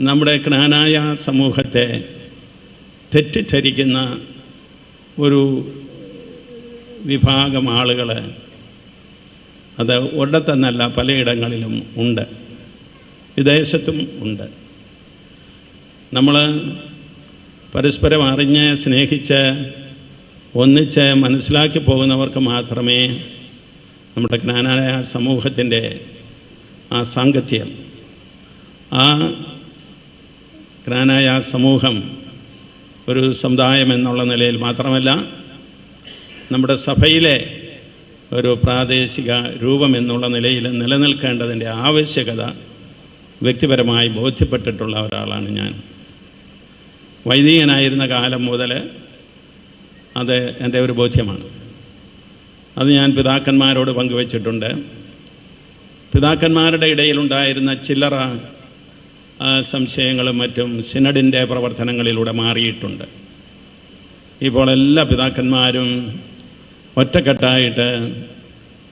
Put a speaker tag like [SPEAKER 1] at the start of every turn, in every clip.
[SPEAKER 1] നമ്മുടെ ജ്ഞാനായ സമൂഹത്തെ തെറ്റിദ്ധരിക്കുന്ന ഒരു വിഭാഗം ആളുകൾ അത് ഒരിടത്തെന്നല്ല പലയിടങ്ങളിലും ഉണ്ട്. വിദേശത്തും ഉണ്ട്. നമ്മൾ പരസ്പരം അറിഞ്ഞ് സ്നേഹിച്ച് ഒന്നിച്ച് മനസ്സിലാക്കി പോകുന്നവർക്ക് മാത്രമേ നമ്മുടെ ജ്ഞാനായ സമൂഹത്തിന്റെ ആ സാങ്കത്യം ആ ജ്ഞാനായ സമൂഹം ഒരു സമുദായം എന്നുള്ള നിലയിൽ മാത്രമല്ല നമ്മുടെ സഭയിലെ ഒരു പ്രാദേശിക രൂപം എന്നുള്ള നിലയിൽ നിലനിൽക്കേണ്ടതിന്റെ ആവശ്യകത വ്യക്തിപരമായി ബോധ്യപ്പെട്ടിട്ടുള്ള ഒരാളാണ് ഞാൻ. വൈദികനായിരുന്ന കാലം മുതൽ അത് എന്റെ ഒരു ബോധ്യമാണ്. അത് ഞാൻ പിതാക്കന്മാരോട് പങ്കുവച്ചിട്ടുണ്ട്. പിതാക്കന്മാരുടെ ഇടയിലുണ്ടായിരുന്ന ചില്ലറ സംശയങ്ങളും മറ്റും സിനഡിന്റെ പ്രവർത്തനങ്ങളിലൂടെ മാറിയിട്ടുണ്ട്. ഇപ്പോൾ എല്ലാ പിതാക്കന്മാരും ഒറ്റക്കെട്ടായിട്ട്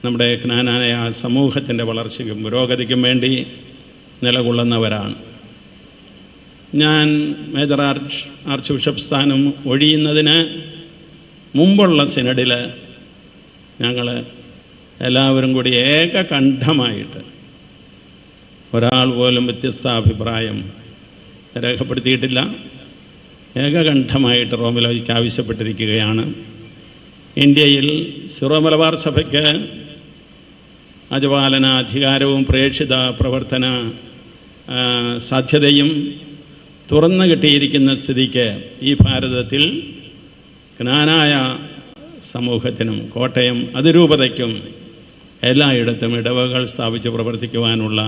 [SPEAKER 1] നമ്മുടെ ജ്ഞാനായ സമൂഹത്തിന്റെ വളർച്ചയ്ക്കും പുരോഗതിക്കും വേണ്ടി നിലകൊള്ളുന്നവരാണ്. ഞാൻ മേജർ ആർച്ച് ആർച്ച് ബിഷപ്പ് സ്ഥാനം ഒഴിയുന്നതിന് മുമ്പുള്ള സിനഡിൽ ഞങ്ങൾ എല്ലാവരും കൂടി ഏകകണ്ഠമായിട്ട് ഒരാൾ പോലും വ്യത്യസ്ത അഭിപ്രായം രേഖപ്പെടുത്തിയിട്ടില്ല. ഏകകണ്ഠമായിട്ട് റോമിലോയ്ക്ക് ആവശ്യപ്പെട്ടിരിക്കുകയാണ്. ഇന്ത്യയിൽ സിറോ മലബാർ സഭയ്ക്ക് അജപാലന അധികാരവും പ്രേക്ഷിത പ്രവർത്തന സാധ്യതയും തുറന്നു കിട്ടിയിരിക്കുന്ന സ്ഥിതിക്ക് ഈ ഭാരതത്തിൽ ജ്ഞാനായ സമൂഹത്തിനും കോട്ടയം അതിരൂപതയ്ക്കും എല്ലായിടത്തും ഇടവകൾ സ്ഥാപിച്ച് പ്രവർത്തിക്കുവാനുള്ള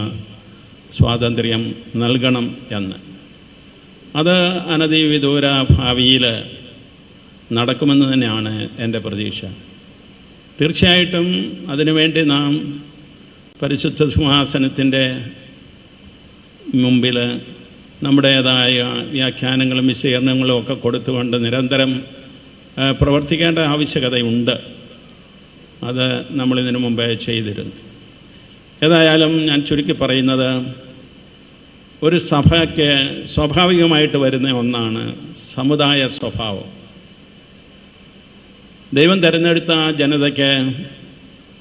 [SPEAKER 1] സ്വാതന്ത്ര്യം നൽകണം എന്ന്. അത് അനധിവിദൂര ഭാവിയിൽ നടക്കുമെന്ന് തന്നെയാണ് എന്റെ പ്രതീക്ഷ. തീർച്ചയായിട്ടും അതിനുവേണ്ടി നാം പരിശുദ്ധ സിംഹാസനത്തിന്റെ മുമ്പിൽ നമ്മുടേതായ വ്യാഖ്യാനങ്ങളും വിശീകരണങ്ങളും ഒക്കെ കൊടുത്തുകൊണ്ട് നിരന്തരം പ്രവർത്തിക്കേണ്ട ആവശ്യകതയുണ്ട്. അത് നമ്മളിതിനു മുമ്പേ ചെയ്തിരുന്നു. ഏതായാലും ഞാൻ ചുരുക്കി പറയുന്നത് ഒരു സഭയ്ക്ക് സ്വാഭാവികമായിട്ട് വരുന്ന ഒന്നാണ് സമുദായ സ്വഭാവം. ദൈവം തിരഞ്ഞെടുത്ത ജനതയ്ക്ക്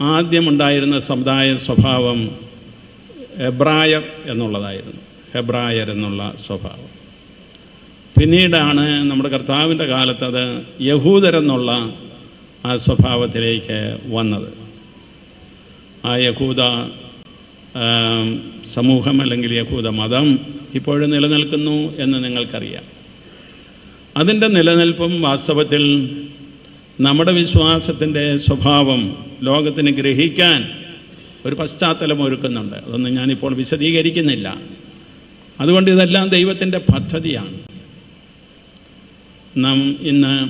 [SPEAKER 1] ആദ്യമുണ്ടായിരുന്ന സമുദായ സ്വഭാവം എബ്രായർ എന്നുള്ളതായിരുന്നു. ഹെബ്രായർ എന്നുള്ള സ്വഭാവം. പിന്നീടാണ് നമ്മുടെ കർത്താവിന്റെ കാലത്ത് അത് യഹൂദരെന്നുള്ള ആ സ്വഭാവത്തിലേക്ക് വന്നത്. ആ യഹൂദ സമൂഹം അല്ലെങ്കിൽ യഹൂദ മതം ഇപ്പോഴും നിലനിൽക്കുന്നു എന്ന് നിങ്ങൾക്കറിയാം. അതിന്റെ നിലനിൽപ്പും വാസ്തവത്തിൽ നമ്മുടെ വിശ്വാസത്തിന്റെ സ്വഭാവം ലോകത്തിന് ഗ്രഹിക്കാൻ ഒരു പശ്ചാത്തലം ഒരുക്കുന്നുണ്ട്. അതൊന്നും ഞാനിപ്പോൾ വിശദീകരിക്കുന്നില്ല. അതുകൊണ്ട് ഇതെല്ലാം ദൈവത്തിന്റെ പദ്ധതിയാണ്. നാം ഇന്ന്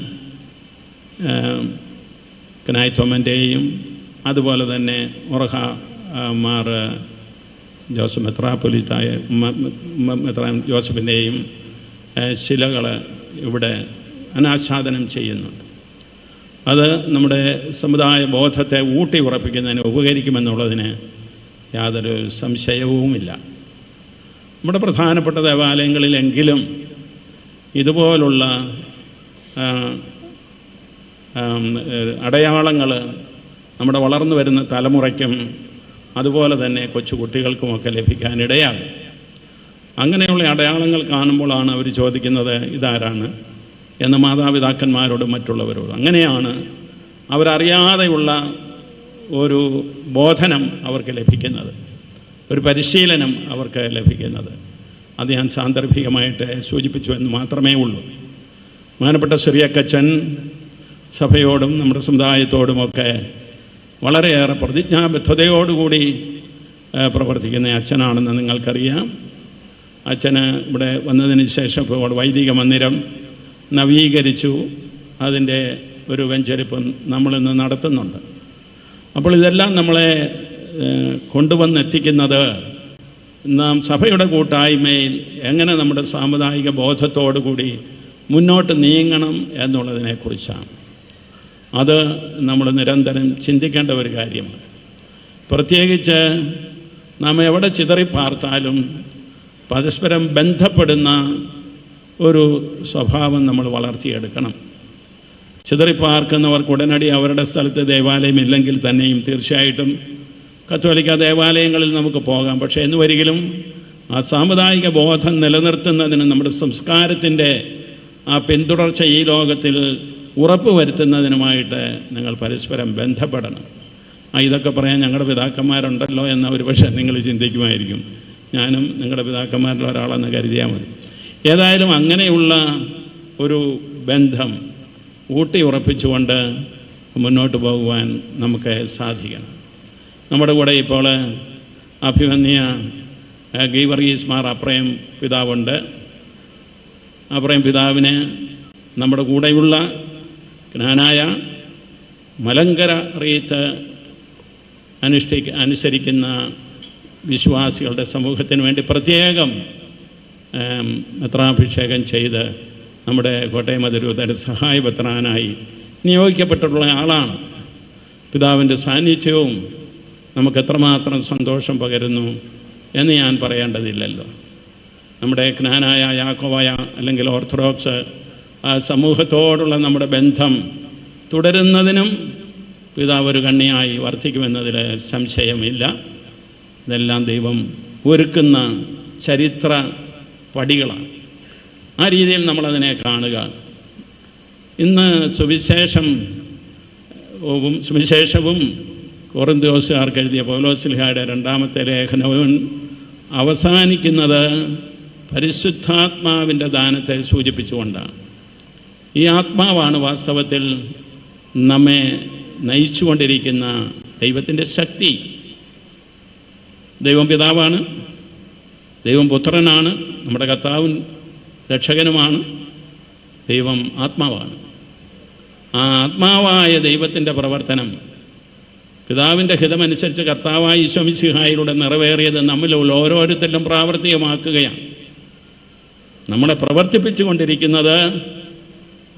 [SPEAKER 1] കനായ്ത്തോമന്റെയും അതുപോലെ തന്നെ ഉറഹ മാർ ജോസഫ് മെത്രാപ്പൊലിത്തായ മെത്രാൻ ജോസഫിന്റെയും ശിലകൾ ഇവിടെ അനാച്ഛാദനം ചെയ്യുന്നുണ്ട്. അത് നമ്മുടെ സമുദായ ബോധത്തെ ഊട്ടി ഉറപ്പിക്കുന്നതിന് ഉപകരിക്കുമെന്നുള്ളതിന് യാതൊരു സംശയവുമില്ല. നമ്മുടെ പ്രധാനപ്പെട്ട ദേവാലയങ്ങളിലെങ്കിലും ഇതുപോലുള്ള അടയാളങ്ങൾ നമ്മുടെ വളർന്നു വരുന്ന തലമുറയ്ക്കും അതുപോലെ തന്നെ കൊച്ചുകുട്ടികൾക്കുമൊക്കെ ലഭിക്കാനിടയാകും. അങ്ങനെയുള്ള അടയാളങ്ങൾ കാണുമ്പോഴാണ് അവർ ചോദിക്കുന്നത് ഇതാരാണ്? എന്ന് മാതാപിതാക്കന്മാരോടും മറ്റുള്ളവരോടും. അങ്ങനെയാണ് അവരറിയാതെയുള്ള ഒരു ബോധനം അവർക്ക് ലഭിക്കുന്നത്. ഒരു പരിശീലനം അവർക്ക് ലഭിക്കുന്നത്. അത് ഞാൻ സാന്ദർഭികമായിട്ട് സൂചിപ്പിച്ചു എന്ന് മാത്രമേ ഉള്ളൂ. ബഹുമാനപ്പെട്ട ശ്രീയക്കച്ചൻ സഭയോടും നമ്മുടെ സമുദായത്തോടുമൊക്കെ വളരെയേറെ പ്രതിജ്ഞാബദ്ധതയോടുകൂടി പ്രവർത്തിക്കുന്ന അച്ഛനാണെന്ന് നിങ്ങൾക്കറിയാം. അച്ഛന് ഇവിടെ വന്നതിന് ശേഷം ഇപ്പോൾ വൈദിക മന്ദിരം നവീകരിച്ചു. അതിന്റെ ഒരു വെഞ്ചരിപ്പ് നമ്മളിന്ന് നടത്തുന്നുണ്ട്. അപ്പോൾ ഇതെല്ലാം നമ്മളെ കൊണ്ടുവന്നെത്തിക്കുന്നത് നാം സഭയുടെ കൂട്ടായ്മയിൽ എങ്ങനെ നമ്മുടെ സാമുദായിക ബോധത്തോടു കൂടി മുന്നോട്ട് നീങ്ങണം എന്നുള്ളതിനെക്കുറിച്ചാണ്. അത് നമ്മൾ നിരന്തരം ചിന്തിക്കേണ്ട ഒരു കാര്യമാണ്. പ്രത്യേകിച്ച് നാം എവിടെ ചിതറിപ്പാർത്താലും പരസ്പരം ബന്ധപ്പെടുന്ന ഒരു സ്വഭാവം നമ്മൾ വളർത്തിയെടുക്കണം. ചിതറിപ്പാർക്കുന്നവർക്ക് ഉടനടി അവരുടെ സ്ഥലത്ത് ദേവാലയം ഇല്ലെങ്കിൽ തന്നെയും തീർച്ചയായിട്ടും കത്തോലിക്ക ദേവാലയങ്ങളിൽ നമുക്ക് പോകാം. പക്ഷേ എന്ന് വരികിലും ആ സാമുദായിക ബോധം നിലനിർത്തുന്നതിന് നമ്മുടെ സംസ്കാരത്തിന്റെ ആ പിന്തുടർച്ച ഈ ലോകത്തിൽ ഉറപ്പുവരുത്തുന്നതിനുമായിട്ട് നിങ്ങൾ പരസ്പരം ബന്ധപ്പെടണം. ആ ഇതൊക്കെ പറയാൻ ഞങ്ങളുടെ പിതാക്കന്മാരുണ്ടല്ലോ എന്ന ഒരു പക്ഷേ നിങ്ങൾ ചിന്തിക്കുമായിരിക്കും. ഞാനും നിങ്ങളുടെ പിതാക്കന്മാരിൽ ഒരാളെന്ന് കരുതിയാൽ മതി. ഏതായാലും അങ്ങനെയുള്ള ഒരു ബന്ധം ഊട്ടി ഉറപ്പിച്ചുകൊണ്ട് മുന്നോട്ട് പോകുവാൻ നമുക്ക് സാധിക്കണം. നമ്മുടെ കൂടെ ഇപ്പോൾ അഭിമന്യ ഗീവർഗീസ് മാർ അപ്രയം പിതാവുണ്ട്. അപ്രയം പിതാവിന് നമ്മുടെ കൂടെയുള്ള ജ്ഞാനായ മലങ്കര റീത്ത് അനുഷ്ഠി അനുസരിക്കുന്ന വിശ്വാസികളുടെ സമൂഹത്തിന് വേണ്ടി പ്രത്യേകം പത്രാഭിഷേകം ചെയ്ത് നമ്മുടെ കോട്ടയം അതിരൂതര സഹായപത്രാനായി നിയോഗിക്കപ്പെട്ടിട്ടുള്ള ആളാണ്. പിതാവിന്റെ സാന്നിധ്യവും നമുക്ക് എത്രമാത്രം സന്തോഷം പകരുന്നു എന്ന് ഞാൻ പറയേണ്ടതില്ലല്ലോ. നമ്മുടെ ജ്ഞാനായ യാക്കോവായ അല്ലെങ്കിൽ ഓർത്തഡോക്സ് ആ സമൂഹത്തോടുള്ള നമ്മുടെ ബന്ധം തുടരുന്നതിനും പിതാവ് ഒരു കണ്ണിയായി വർദ്ധിക്കുമെന്നതിൽ സംശയമില്ല. ഇതെല്ലാം ദൈവം ഒരുക്കുന്ന ചരിത്ര പടികളാണ്. ആ രീതിയിൽ നമ്മളതിനെ കാണുക. ഇന്ന് സുവിശേഷം സുവിശേഷവും കോറിന്തോസുകാർക്ക് എഴുതിയ പൗലോസ്ലിഹായുടെ രണ്ടാമത്തെ ലേഖനവും അവസാനിക്കുന്നത് പരിശുദ്ധാത്മാവിന്റെ ദാനത്തെ സൂചിപ്പിച്ചുകൊണ്ടാണ്. ഈ ആത്മാവാണ് വാസ്തവത്തിൽ നമ്മെ നയിച്ചുകൊണ്ടിരിക്കുന്ന ദൈവത്തിന്റെ ശക്തി. ദൈവം പിതാവാണ് ദൈവം പുത്രനാണ് നമ്മുടെ കർത്താവും രക്ഷകനുമാണ് ദൈവം ആത്മാവാണ്. ആ ആത്മാവായ ദൈവത്തിന്റെ പ്രവർത്തനം പിതാവിന്റെ ഹിതമനുസരിച്ച് കർത്താവായി ഈശ്വമിസിഹായിലൂടെ നിറവേറിയത് നമ്മിലുള്ള ഓരോരുത്തരിലും പ്രാവർത്തികമാക്കുകയാണ്. നമ്മളെ പ്രവർത്തിപ്പിച്ചു കൊണ്ടിരിക്കുന്നത്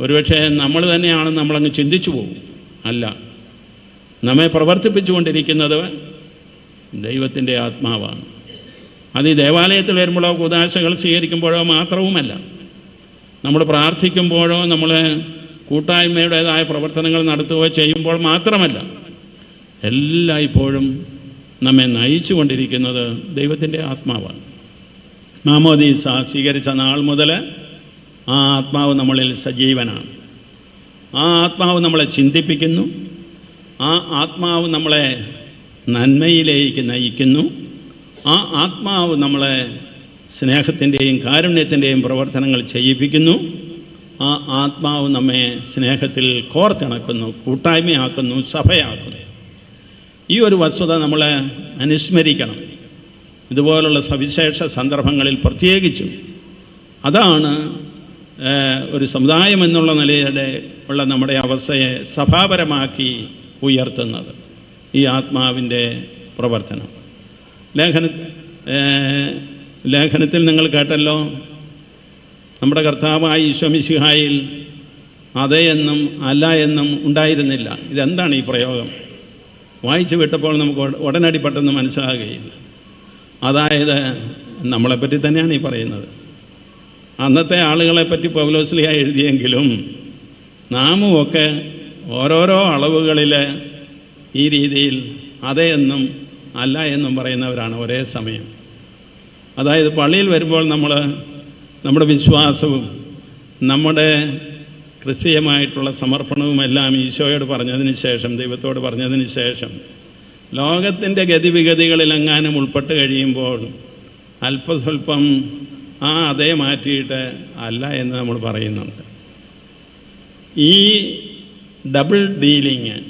[SPEAKER 1] ഒരുപക്ഷെ നമ്മൾ തന്നെയാണെന്ന് നമ്മളങ്ങ് ചിന്തിച്ചു പോകും. അല്ല നമ്മെ പ്രവർത്തിപ്പിച്ചുകൊണ്ടിരിക്കുന്നത് ദൈവത്തിന്റെ ആത്മാവാണ്. അത് ഈ ദേവാലയത്തിൽ വരുമ്പോഴോ കുദാശകൾ സ്വീകരിക്കുമ്പോഴോ മാത്രവുമല്ല. നമ്മൾ പ്രാർത്ഥിക്കുമ്പോഴോ നമ്മൾ കൂട്ടായ്മയുടേതായ പ്രവർത്തനങ്ങൾ നടത്തുകയോ ചെയ്യുമ്പോൾ മാത്രമല്ല എല്ലായ്പ്പോഴും നമ്മെ നയിച്ചു കൊണ്ടിരിക്കുന്നത് ദൈവത്തിന്റെ ആത്മാവാണ്. മാമോദീസ സ്വീകരിച്ച നാൾ മുതൽ ആ ആത്മാവ് നമ്മളിൽ സജീവനാണ്. ആ ആത്മാവ് നമ്മളെ ചിന്തിപ്പിക്കുന്നു. ആ ആത്മാവ് നമ്മളെ നന്മയിലേക്ക് നയിക്കുന്നു. ആ ആത്മാവ് നമ്മളെ സ്നേഹത്തിന്റെയും കാരുണ്യത്തിന്റെയും പ്രവർത്തനങ്ങൾ ചെയ്യിപ്പിക്കുന്നു. ആ ആത്മാവ് നമ്മെ സ്നേഹത്തിൽ കോർത്തിണക്കുന്നു കൂട്ടായ്മയാക്കുന്നു സഭയാക്കുന്നു. ഈ ഒരു വസ്തുത നമ്മൾ അനുസ്മരിക്കണം. ഇതുപോലുള്ള സവിശേഷ സന്ദർഭങ്ങളിൽ പ്രത്യേകിച്ചും. അതാണ് ഒരു സമുദായം എന്നുള്ള നിലയുടെ ഉള്ള നമ്മുടെ അവസ്ഥയെ സഭാപരമാക്കി ഉയർത്തുന്നത് ഈ ആത്മാവിന്റെ പ്രവർത്തനം. ലേഖന ലേഖനത്തിൽ നിങ്ങൾ കേട്ടല്ലോ നമ്മുടെ കർത്താവായ ഈശ്വമിശിഹായിൽ അതേ എന്നും അല്ല എന്നും ഉണ്ടായിരുന്നില്ല. ഇതെന്താണ് ഈ പ്രയോഗം? വായിച്ചു വിട്ടപ്പോൾ നമുക്ക് ഉട- ഉടനടി പെട്ടെന്ന് മനസ്സിലാകുകയില്ല. അതായത് നമ്മളെപ്പറ്റി തന്നെയാണ് ഈ പറയുന്നത്. അന്നത്തെ ആളുകളെ പറ്റി പൗലോസ്ലിയ എഴുതിയെങ്കിലും നാമുമൊക്കെ ഓരോരോ അളവുകളിൽ ഈ രീതിയിൽ അതേ എന്നും അല്ല എന്നും പറയുന്നവരാണ് ഒരേ സമയം. അതായത് പള്ളിയിൽ വരുമ്പോൾ നമ്മൾ നമ്മുടെ വിശ്വാസവും നമ്മുടെ ക്രിസ്തീയമായിട്ടുള്ള സമർപ്പണവും എല്ലാം ഈശോയോട് പറഞ്ഞതിന് ശേഷം ദൈവത്തോട് പറഞ്ഞതിന് ശേഷം ലോകത്തിന്റെ ഗതിവിഗതികളിലെങ്ങാനും ഉൾപ്പെട്ട് കഴിയുമ്പോൾ അല്പസ്വല്പം ആ അതേ മാറ്റിയിട്ട് അല്ല എന്ന് നമ്മൾ പറയുന്നുണ്ട്. ഈ ഡബിൾ ഡീലിങ്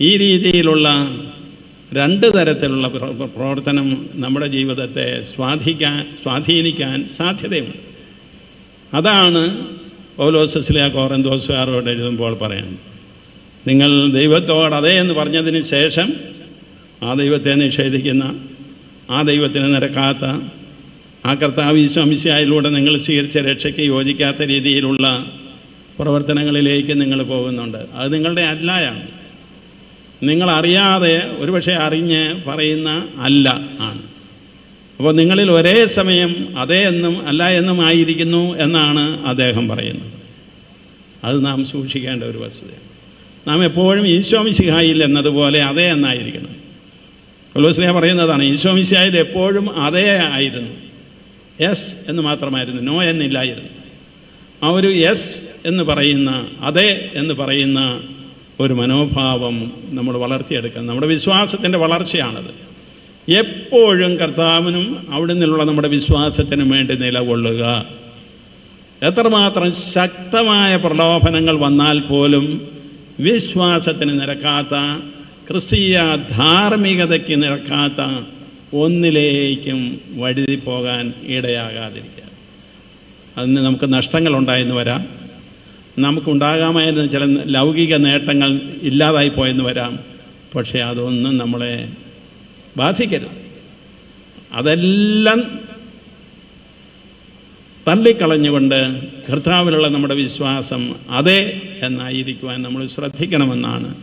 [SPEAKER 1] ഈ രീതിയിലുള്ള രണ്ട് തരത്തിലുള്ള പ്ര- പ്ര- പ്രവർത്തനം നമ്മുടെ ജീവിതത്തെ സ്വാധീനിക്കാൻ സ്വാധീനിക്കാൻ സാധ്യതയുണ്ട്. അതാണ് പൗലോസസിലെ കോറന്തോസുകാരോട് എഴുതുമ്പോൾ പറയാം നിങ്ങൾ ദൈവത്തോട് അതേ എന്ന് പറഞ്ഞതിന് ശേഷം ആ ദൈവത്തെ നിഷേധിക്കുന്ന ആ ദൈവത്തിന് നിരക്കാത്ത ആ കർത്താവ് ഈശ്വമിശായിലൂടെ നിങ്ങൾ സ്വീകരിച്ച രക്ഷയ്ക്ക് യോജിക്കാത്ത രീതിയിലുള്ള പ്രവർത്തനങ്ങളിലേക്ക് നിങ്ങൾ പോകുന്നുണ്ട്. അത് നിങ്ങളുടെ അല്ലായാണ്. നിങ്ങളറിയാതെ ഒരുപക്ഷെ അറിഞ്ഞ് പറയുന്ന അല്ല ആണ്. അപ്പോൾ നിങ്ങളിൽ ഒരേ സമയം അതേ എന്നും അല്ല എന്നും ആയിരിക്കുന്നു എന്നാണ് അദ്ദേഹം പറയുന്നത്. അത് നാം സൂക്ഷിക്കേണ്ട ഒരു വസ്തുതയാണ് നാം എപ്പോഴും ഈശോമിശിഹായിൽ എന്നതുപോലെ അതേ എന്നായിരിക്കണം. കൊലോസ്ലിയ പറയുന്നതാണ് ഈശോമിശിഹായിൽ എപ്പോഴും അതേ ആയിരുന്നു. എസ് എന്ന് മാത്രമായിരുന്നു. നോ എന്നില്ലായിരുന്നു. ആ ഒരു എസ് എന്ന് പറയുന്ന അതെ എന്ന് പറയുന്ന ഒരു മനോഭാവം നമ്മൾ വളർത്തിയെടുക്കണം നമ്മുടെ വിശ്വാസത്തിന്റെ വളർച്ചയാണത്. എപ്പോഴും കർത്താവിനും അവിടെ നിന്നുള്ള നമ്മുടെ വിശ്വാസത്തിനും വേണ്ടി നിലകൊള്ളുക. എത്രമാത്രം ശക്തമായ പ്രലോഭനങ്ങൾ വന്നാൽ പോലും വിശ്വാസത്തിന് നിരക്കാത്ത ക്രിസ്തീയ ധാർമ്മികതയ്ക്ക് നിരക്കാത്ത ഒന്നിലേക്കും വഴുതി പോകാൻ ഇടയാകാതിരിക്കുക. അതിന് നമുക്ക് നഷ്ടങ്ങൾ നഷ്ടങ്ങളുണ്ടായെന്ന് വരാം. നമുക്കുണ്ടാകാമായിരുന്ന ചില ലൗകിക നേട്ടങ്ങൾ ഇല്ലാതായി പോയെന്ന് വരാം. പക്ഷേ അതൊന്നും നമ്മളെ ബാധിക്കരുത്. അതെല്ലാം തള്ളിക്കളഞ്ഞുകൊണ്ട് കർത്താവിലുള്ള നമ്മുടെ വിശ്വാസം അതെ എന്നായിരിക്കുവാൻ നമ്മൾ ശ്രദ്ധിക്കണമെന്നാണ്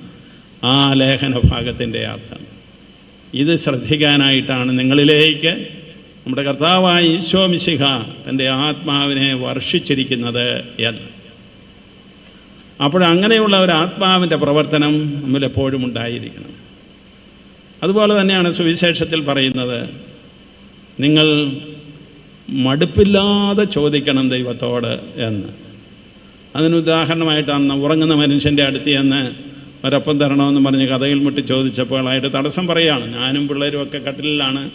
[SPEAKER 1] ആ ലേഖന ഭാഗത്തിന്റെ അർത്ഥം. ഇത് ശ്രദ്ധിക്കാനായിട്ടാണ് നിങ്ങളിലേക്ക് നമ്മുടെ കർത്താവായ ഈശോ മിശിഹ തന്റെ ആത്മാവിനെ വർഷിച്ചിരിക്കുന്നത് എന്ന്. അപ്പോഴങ്ങനെയുള്ള ഒരു ആത്മാവിന്റെ പ്രവർത്തനം നമ്മൾ എപ്പോഴും ഉണ്ടായിരിക്കണം. അതുപോലെ തന്നെയാണ് സുവിശേഷത്തിൽ പറയുന്നത് നിങ്ങൾ മടുപ്പില്ലാതെ ചോദിക്കണം ദൈവത്തോട് എന്ന്. അതിനുദാഹരണമായിട്ടാണ് ഉറങ്ങുന്ന മനുഷ്യന്റെ അടുത്ത് ചെന്ന് ഒരപ്പം തരണമെന്ന് പറഞ്ഞ് കഥയിൽ മുട്ടി ചോദിച്ചപ്പോൾ അയായിട്ട് തടസ്സം പറയുകയാണ് ഞാനും പിള്ളേരും ഒക്കെ കട്ടിലാണ്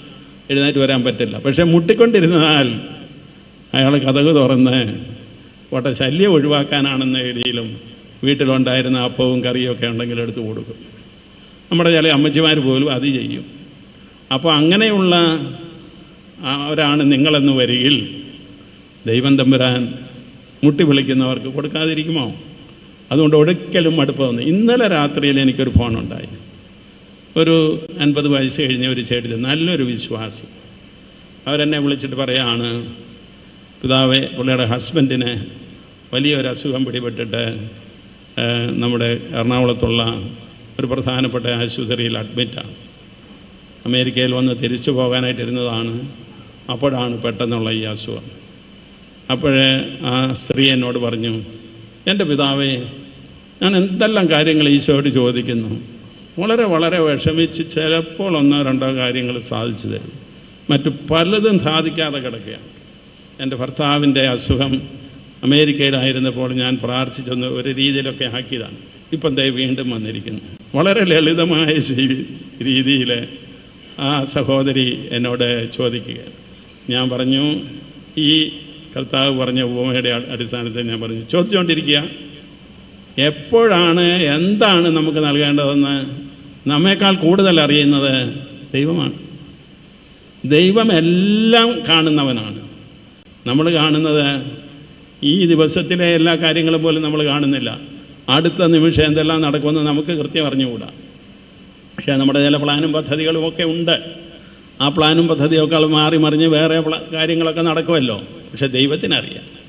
[SPEAKER 1] എഴുന്നേറ്റ് വരാൻ പറ്റില്ല. പക്ഷെ മുട്ടിക്കൊണ്ടിരുന്നാൽ അയാൾ കഥക് തുറന്ന് ഓട്ട ശല്യം ഒഴിവാക്കാനാണെന്ന രീതിയിലും വീട്ടിലുണ്ടായിരുന്ന അപ്പവും കറിയും ഒക്കെ ഉണ്ടെങ്കിൽ എടുത്തു കൊടുക്കും. നമ്മുടെ ചില അമ്മച്ചിമാർ പോലും അത് ചെയ്യും. അപ്പോൾ അങ്ങനെയുള്ള അവരാണ് നിങ്ങളെന്ന് വരികിൽ ദൈവം തമ്പുരാൻ മുട്ടി വിളിക്കുന്നവർക്ക് കൊടുക്കാതിരിക്കുമോ? അതുകൊണ്ട് ഒരിക്കലും മടുപ്പ് വന്നു ഇന്നലെ രാത്രിയിൽ എനിക്കൊരു ഫോണുണ്ടായി. ഒരു അൻപത് വയസ്സ് കഴിഞ്ഞ ഒരു ചേട്ടിൽ നല്ലൊരു വിശ്വാസി. അവരെന്നെ വിളിച്ചിട്ട് പറയാണ് പിതാവെ പുള്ളിയുടെ ഹസ്ബൻഡിന് വലിയൊരു അസുഖം പിടിപെട്ടിട്ട് നമ്മുടെ എറണാകുളത്തുള്ള ഒരു പ്രധാനപ്പെട്ട ആശുപത്രിയിൽ അഡ്മിറ്റാണ്. അമേരിക്കയിൽ വന്ന് തിരിച്ചു പോകാനായിട്ടിരുന്നതാണ് അപ്പോഴാണ് പെട്ടെന്നുള്ള ഈ അസുഖം. അപ്പോഴേ ആ സ്ത്രീ എന്നോട് പറഞ്ഞു എന്റെ പിതാവേ ഞാൻ എന്തെല്ലാം കാര്യങ്ങൾ ഈശോയോട് ചോദിക്കുന്നു? വളരെ വളരെ വിഷമിച്ച് ചിലപ്പോൾ ഒന്നോ രണ്ടോ കാര്യങ്ങൾ സാധിച്ചു തരും. മറ്റു പലതും സാധിക്കാതെ കിടക്കുകയാണ്. എന്റെ ഭർത്താവിന്റെ അസുഖം അമേരിക്കയിലായിരുന്നപ്പോൾ ഞാൻ പ്രാർത്ഥിച്ചൊന്ന് ഒരു രീതിയിലൊക്കെ ആക്കിയതാണ്. ഇപ്പം ദൈവം വീണ്ടും വന്നിരിക്കുന്നു. വളരെ ലളിതമായ രീതിയിൽ ആ സഹോദരി എന്നോട് ചോദിക്കുകയാണ്. ഞാൻ പറഞ്ഞു ഈ കർത്താവ് പറഞ്ഞ ഉപമയുടെ അടിസ്ഥാനത്തിൽ ഞാൻ പറഞ്ഞു ചോദിച്ചുകൊണ്ടിരിക്കുക. എപ്പോഴാണ് എന്താണ് നമുക്ക് നൽകേണ്ടതെന്ന് നമ്മേക്കാൾ കൂടുതൽ അറിയുന്നത് ദൈവമാണ്. ദൈവം എല്ലാം കാണുന്നവനാണ്. നമ്മൾ കാണുന്നത് ഈ ദിവസത്തിലെ എല്ലാ കാര്യങ്ങളും പോലും നമ്മൾ കാണുന്നില്ല. അടുത്ത നിമിഷം എന്തെല്ലാം നടക്കുമെന്ന് നമുക്ക് കൃത്യം അറിഞ്ഞുകൂടാ. പക്ഷേ നമ്മുടെ ചില പ്ലാനും പദ്ധതികളും ഒക്കെ ഉണ്ട്. ആ പ്ലാനും പദ്ധതിയൊക്കെ മാറി മറിഞ്ഞ് വേറെ കാര്യങ്ങളൊക്കെ നടക്കുമല്ലോ. പക്ഷെ ദൈവത്തിനറിയാം.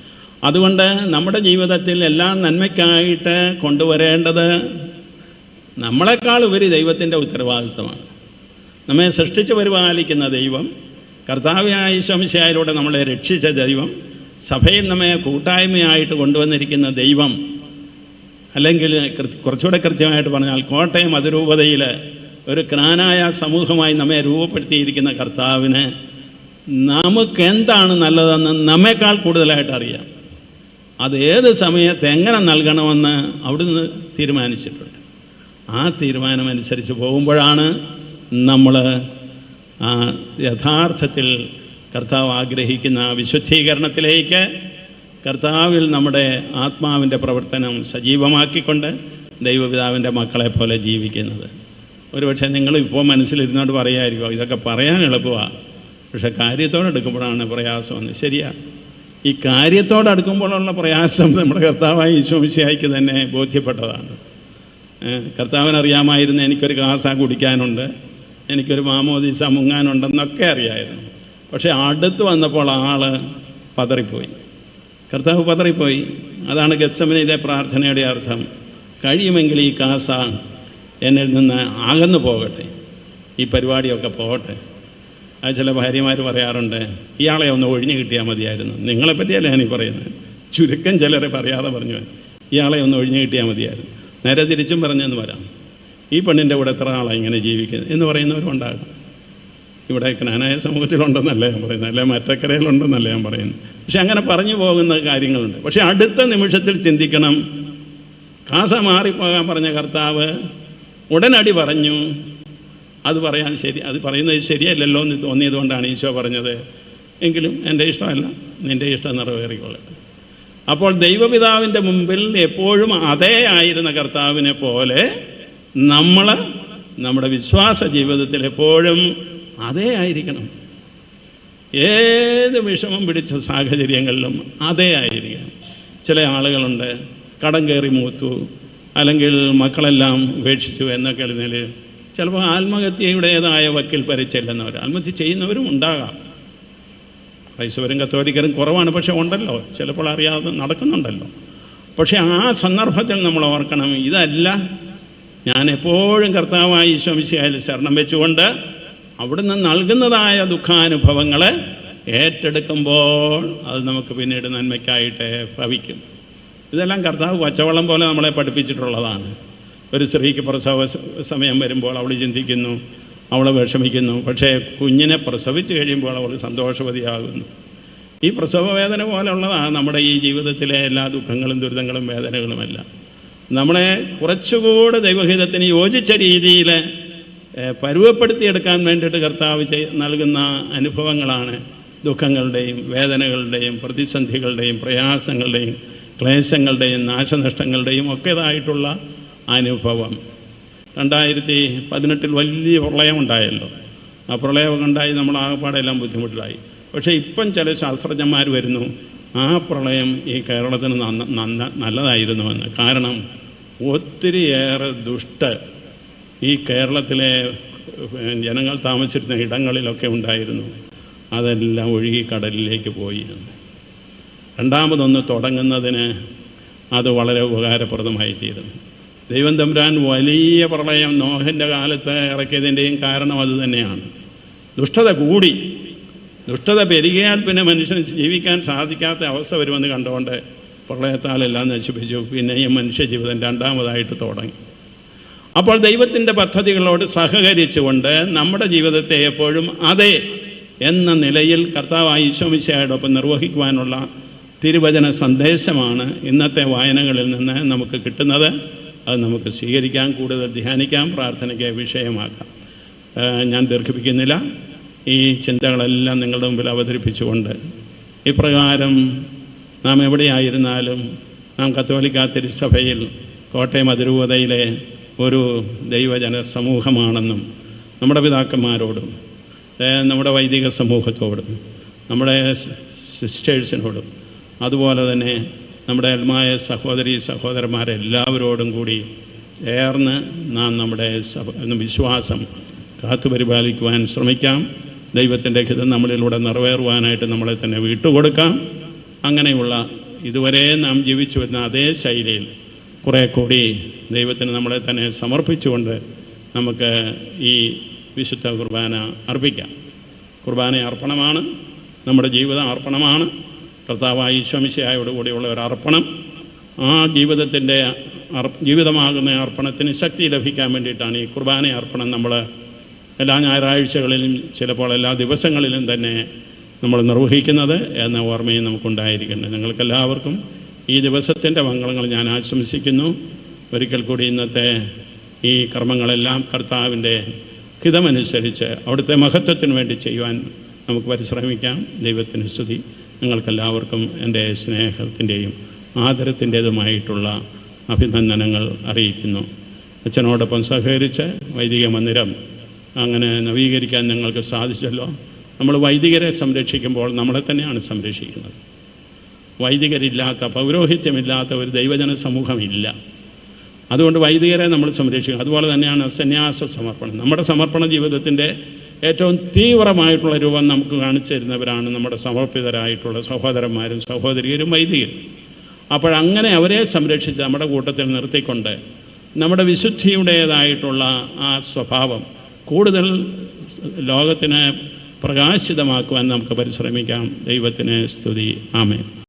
[SPEAKER 1] അതുകൊണ്ട് നമ്മുടെ ജീവിതത്തിൽ എല്ലാം നന്മയ്ക്കായിട്ട് കൊണ്ടുവരേണ്ടത് നമ്മളെക്കാൾ ഉപരി ദൈവത്തിന്റെ ഉത്തരവാദിത്വമാണ്. നമ്മെ സൃഷ്ടിച്ച് പരിപാലിക്കുന്ന ദൈവം കർത്താവ്യായ ശംശയായിലൂടെ നമ്മളെ രക്ഷിച്ച ദൈവം സഭയിൽ നമ്മെ കൂട്ടായ്മയായിട്ട് കൊണ്ടുവന്നിരിക്കുന്ന ദൈവം. അല്ലെങ്കിൽ കുറച്ചുകൂടെ കൃത്യമായിട്ട് പറഞ്ഞാൽ കോട്ടയം അതിരൂപതയിൽ ഒരു ക്രാനായ സമൂഹമായി നമ്മെ രൂപപ്പെടുത്തിയിരിക്കുന്ന കർത്താവിന് നമുക്ക് എന്താണ് നല്ലതെന്ന് നമ്മേക്കാൾ കൂടുതലായിട്ട് അറിയാം. അത് ഏത് സമയത്ത് എങ്ങനെ നൽകണമെന്ന് അവിടുന്ന് തീരുമാനിച്ചിട്ടുണ്ട്. ആ തീരുമാനമനുസരിച്ച് പോകുമ്പോഴാണ് നമ്മൾ യഥാർത്ഥത്തിൽ കർത്താവ് ആഗ്രഹിക്കുന്ന വിശുദ്ധീകരണത്തിലേക്ക് കർത്താവിൽ നമ്മുടെ ആത്മാവിന്റെ പ്രവർത്തനം സജീവമാക്കിക്കൊണ്ട് ദൈവപിതാവിന്റെ മക്കളെ പോലെ ജീവിക്കുന്നത്. ഒരുപക്ഷെ നിങ്ങൾ ഇപ്പോൾ മനസ്സിലിരുന്നോണ്ട് പറയായിരിക്കും ഇതൊക്കെ പറയാൻ എളുപ്പമാണ് പക്ഷെ കാര്യത്തോടെടുക്കുമ്പോഴാണ് പ്രയാസം എന്ന് ശരിയാ. ഈ കാര്യത്തോടടുക്കുമ്പോഴുള്ള പ്രയാസം നമ്മുടെ കർത്താവായ ഈശോമിശിയായിക്ക് തന്നെ ബോധ്യപ്പെട്ടതാണ്. കർത്താവിനറിയാമായിരുന്നു എനിക്കൊരു കാസ കുടിക്കാനുണ്ട് എനിക്കൊരു മാമോദീസ മുങ്ങാനുണ്ടെന്നൊക്കെ അറിയായിരുന്നു. പക്ഷേ അടുത്ത് വന്നപ്പോൾ ആൾ പതറിപ്പോയി. കർത്താവ് പതറിപ്പോയി. അതാണ് ഗത്സമനയിലെ പ്രാർത്ഥനയുടെ അർത്ഥം. കഴിയുമെങ്കിൽ ഈ കാസ എന്നിൽ നിന്ന് അകന്നു പോകട്ടെ. ഈ പരിപാടിയൊക്കെ പോകട്ടെ. ചില ഭാര്യമാർ പറയാറുണ്ട് ഇയാളെ ഒന്ന് ഒഴിഞ്ഞു കിട്ടിയാൽ മതിയായിരുന്നു. നിങ്ങളെ പറ്റിയല്ല ഞാനീ പറയുന്നത്? ചുരുക്കം ചിലരെ പറയാതെ പറഞ്ഞു ഇയാളെ ഒന്ന് ഒഴിഞ്ഞു കിട്ടിയാൽ മതിയായിരുന്നു. നേരെ തിരിച്ചും പറഞ്ഞെന്ന് വരാം. ഈ പെണ്ണിന്റെ കൂടെ എത്ര ആളാണ് ഇങ്ങനെ ജീവിക്കുന്നത് എന്ന് പറയുന്നവരും ഉണ്ടാകും ഇവിടെ ജ്ഞാനായ സമൂഹത്തിലുണ്ടെന്നല്ല ഞാൻ പറയുന്നത് അല്ലെ മറ്റക്കരയിലുണ്ടെന്നല്ല ഞാൻ പറയുന്നത്. പക്ഷെ അങ്ങനെ പറഞ്ഞു പോകുന്ന കാര്യങ്ങളുണ്ട്. പക്ഷെ അടുത്ത നിമിഷത്തിൽ ചിന്തിക്കണം. കാസ മാറിപ്പോകാൻ പറഞ്ഞ കർത്താവ് ഉടനടി പറഞ്ഞു അത് പറയാൻ ശരി അത് പറയുന്നത് ശരിയല്ലല്ലോ എന്ന് തോന്നിയതുകൊണ്ടാണ് ഈശോ പറഞ്ഞത്. എങ്കിലും എന്റെ ഇഷ്ടമല്ല നിന്റെ ഇഷ്ടം നിറവേറിക്കൊള്ളട്ടെ അപ്പോൾ ദൈവപിതാവിന്റെ മുമ്പിൽ എപ്പോഴും അതേ ആയിരുന്ന കർത്താവിനെ പോലെ നമ്മൾ നമ്മുടെ വിശ്വാസ ജീവിതത്തിൽ എപ്പോഴും അതേ ആയിരിക്കണം. ഏത് വിഷമം പിടിച്ച സാഹചര്യങ്ങളിലും അതേ ആയിരിക്കണം. ചില ആളുകളുണ്ട് കടം കയറി മൂത്തു അല്ലെങ്കിൽ മക്കളെല്ലാം ഉപേക്ഷിച്ചു എന്നൊക്കെ എഴുന്നേൽ ചിലപ്പോൾ ആത്മഹത്യയുടേതായ വക്കിൽ പരിച്ചെല്ലുന്നവർ ആത്മഹത്യ ചെയ്യുന്നവരും ഉണ്ടാകാം. ക്രൈസ്തവരും കത്തോലിക്കരും കുറവാണ് പക്ഷെ ഉണ്ടല്ലോ. ചിലപ്പോൾ അറിയാതെ നടക്കുന്നുണ്ടല്ലോ. പക്ഷെ ആ സന്ദർഭത്തിൽ നമ്മൾ ഓർക്കണം ഇതല്ല. ഞാൻ എപ്പോഴും കർത്താവായി ശ്രമിച്ചാൽ ശരണം വെച്ചുകൊണ്ട് അവിടുന്ന് നൽകുന്നതായ ദുഃഖാനുഭവങ്ങളെ ഏറ്റെടുക്കുമ്പോൾ അത് നമുക്ക് പിന്നീട് നന്മയ്ക്കായിട്ട് ഭവിക്കും. ഇതെല്ലാം കർത്താവ് പച്ചവെള്ളം പോലെ നമ്മളെ പഠിപ്പിച്ചിട്ടുള്ളതാണ്. ഒരു സ്ത്രീക്ക് പ്രസവ സമയം വരുമ്പോൾ അവൾ ചിന്തിക്കുന്നു അവൾ വിഷമിക്കുന്നു. പക്ഷേ കുഞ്ഞിനെ പ്രസവിച്ച് കഴിയുമ്പോൾ അവൾ സന്തോഷവതിയാകുന്നു. ഈ പ്രസവ വേദന പോലുള്ളതാണ് നമ്മുടെ ഈ ജീവിതത്തിലെ എല്ലാ ദുഃഖങ്ങളും ദുരിതങ്ങളും വേദനകളുമെല്ലാം. നമ്മളെ കുറച്ചുകൂടെ ദൈവഹിതത്തിന് യോജിച്ച രീതിയിൽ പരുവപ്പെടുത്തിയെടുക്കാൻ വേണ്ടിയിട്ട് കർത്താവ് നൽകുന്ന അനുഭവങ്ങളാണ് ദുഃഖങ്ങളുടെയും വേദനകളുടെയും പ്രതിസന്ധികളുടെയും പ്രയാസങ്ങളുടെയും ക്ലേശങ്ങളുടെയും നാശനഷ്ടങ്ങളുടെയും ഒക്കേതായിട്ടുള്ള അനുഭവം. രണ്ടായിരത്തി പതിനെട്ടിൽ വലിയ പ്രളയം ഉണ്ടായല്ലോ ആ പ്രളയമൊക്കെ ഉണ്ടായി നമ്മൾ ആകപ്പാടെല്ലാം ബുദ്ധിമുട്ടിലായി. പക്ഷേ ഇപ്പം ചില ശാസ്ത്രജ്ഞന്മാർ വരുന്നു ആ പ്രളയം ഈ കേരളത്തിന് നന്ന നല്ലതായിരുന്നുവെന്ന്. കാരണം ഒത്തിരിയേറെ ദുഷ്ട ഈ കേരളത്തിലെ ജനങ്ങൾ താമസിച്ചിരുന്ന ഇടങ്ങളിലൊക്കെ ഉണ്ടായിരുന്നു. അതെല്ലാം ഒഴുകി കടലിലേക്ക് പോയി. രണ്ടാമതൊന്ന് തുടങ്ങുന്നതിന് അത് വളരെ ഉപകാരപ്രദമായി തീരുന്നു ദൈവം തമ്പുരാൻ വലിയ പ്രളയം നോഹന്റെ കാലത്ത് ഇറക്കിയതിന്റെയും കാരണം അത് തന്നെയാണ്. ദുഷ്ടത കൂടി. ദുഷ്ടത പെരുകിയാൽ പിന്നെ മനുഷ്യന് ജീവിക്കാൻ സാധിക്കാത്ത അവസ്ഥ വരുമെന്ന് കണ്ടുകൊണ്ട് പ്രളയത്താലെല്ലാം നശിപ്പിച്ചു. പിന്നെ ഈ മനുഷ്യജീവിതം രണ്ടാമതായിട്ട് തുടങ്ങി. അപ്പോൾ ദൈവത്തിന്റെ പദ്ധതികളോട് സഹകരിച്ചുകൊണ്ട് നമ്മുടെ ജീവിതത്തെ എപ്പോഴും അതെ എന്ന നിലയിൽ കർത്താവായ ഈശോമിശയോടൊപ്പം നിർവഹിക്കുവാനുള്ള തിരുവചന സന്ദേശമാണ് ഇന്നത്തെ വായനകളിൽ നിന്ന് നമുക്ക് കിട്ടുന്നത്. അത് നമുക്ക് സ്വീകരിക്കാം കൂടുതൽ ധ്യാനിക്കാം പ്രാർത്ഥനയ്ക്ക് വിഷയമാക്കാം. ഞാൻ ദീർഘിപ്പിക്കുന്നില്ല. ഈ ചിന്തകളെല്ലാം നിങ്ങളുടെ മുമ്പിൽ അവതരിപ്പിച്ചുകൊണ്ട് ഇപ്രകാരം നാം എവിടെയായിരുന്നാലും നാം കത്തോലിക്ക തിരുസഭയിൽ കോട്ടയം അതിരൂപതയിലെ ഒരു ദൈവജന സമൂഹമാണെന്നും നമ്മുടെ പിതാക്കന്മാരോടും നമ്മുടെ വൈദിക സമൂഹത്തോടും നമ്മുടെ സിസ്റ്റേഴ്സിനോടും അതുപോലെ തന്നെ നമ്മുടെ അൽമായ സഹോദരി സഹോദരന്മാരെല്ലാവരോടും കൂടി ചേർന്ന് നാം നമ്മുടെ വിശ്വാസം കാത്തുപരിപാലിക്കുവാൻ ശ്രമിക്കാം. ദൈവത്തിന്റെ ഹിതം നമ്മളിലൂടെ നിറവേറുവാനായിട്ട് നമ്മളെ തന്നെ വിട്ടുകൊടുക്കാം. അങ്ങനെയുള്ള ഇതുവരെ നാം ജീവിച്ചു വരുന്ന അതേ ശൈലിയിൽ കുറേ കൂടി ദൈവത്തിന് നമ്മളെ തന്നെ സമർപ്പിച്ചുകൊണ്ട് നമുക്ക് ഈ വിശുദ്ധ കുർബാന അർപ്പിക്കാം. കുർബാന അർപ്പണമാണ് നമ്മുടെ ജീവിതം അർപ്പണമാണ്. കർത്താവായ ഈശ്വമിശയായോട് കൂടിയുള്ള ഒരു അർപ്പണം. ആ ജീവിതത്തിന്റെ ജീവിതമാകുന്ന അർപ്പണത്തിന് ശക്തി ലഭിക്കാൻ വേണ്ടിയിട്ടാണ് ഈ കുർബാന അർപ്പണം നമ്മൾ എല്ലാ ഞായറാഴ്ചകളിലും ചിലപ്പോൾ എല്ലാ ദിവസങ്ങളിലും തന്നെ നമ്മൾ നിർവഹിക്കുന്നത് എന്ന ഓർമ്മയും നമുക്കുണ്ടായിരിക്കുന്നത് നിങ്ങൾക്കെല്ലാവർക്കും ഈ ദിവസത്തിന്റെ മംഗളങ്ങൾ ഞാൻ ആശംസിക്കുന്നു. ഒരിക്കൽ കൂടി ഇന്നത്തെ ഈ കർമ്മങ്ങളെല്ലാം കർത്താവിന്റെ ഹിതമനുസരിച്ച് അവിടുത്തെ മഹത്വത്തിന് വേണ്ടി ചെയ്യുവാൻ നമുക്ക് പരിശ്രമിക്കാം. ദൈവത്തിന് സ്തുതി. നിങ്ങൾക്കെല്ലാവർക്കും എന്റെ സ്നേഹത്തിന്റെയും ആദരത്തിന്റേതുമായിട്ടുള്ള അഭിനന്ദനങ്ങൾ അറിയിക്കുന്നു. അച്ഛനോടൊപ്പം സഹകരിച്ച് വൈദിക മന്ദിരം അങ്ങനെ നവീകരിക്കാൻ ഞങ്ങൾക്ക് സാധിച്ചല്ലോ. നമ്മൾ വൈദികരെ സംരക്ഷിക്കുമ്പോൾ നമ്മളെ തന്നെയാണ് സംരക്ഷിക്കുന്നത്. വൈദികരില്ലാത്ത പൗരോഹിത്യമില്ലാത്ത ഒരു ദൈവജന സമൂഹമില്ല. അതുകൊണ്ട് വൈദികരെ നമ്മൾ സംരക്ഷിക്കും അതുപോലെ തന്നെയാണ് സന്യാസ സമർപ്പണം. നമ്മുടെ സമർപ്പണ ജീവിതത്തിന്റെ ഏറ്റവും തീവ്രമായിട്ടുള്ള രൂപം നമുക്ക് കാണിച്ചു തരുന്നവരാണ് നമ്മുടെ സമർപ്പിതരായിട്ടുള്ള സഹോദരന്മാരും സഹോദരിയരും വൈദികരും അപ്പോഴങ്ങനെ അവരെ സംരക്ഷിച്ച് നമ്മുടെ കൂട്ടത്തിൽ നിർത്തിക്കൊണ്ട് നമ്മുടെ വിശുദ്ധിയുടേതായിട്ടുള്ള ആ സ്വഭാവം കൂടുതൽ ലോകത്തിന് പ്രകാശിതമാക്കുവാൻ നമുക്ക് പരിശ്രമിക്കാം. ദൈവത്തിന് സ്തുതി. ആമേ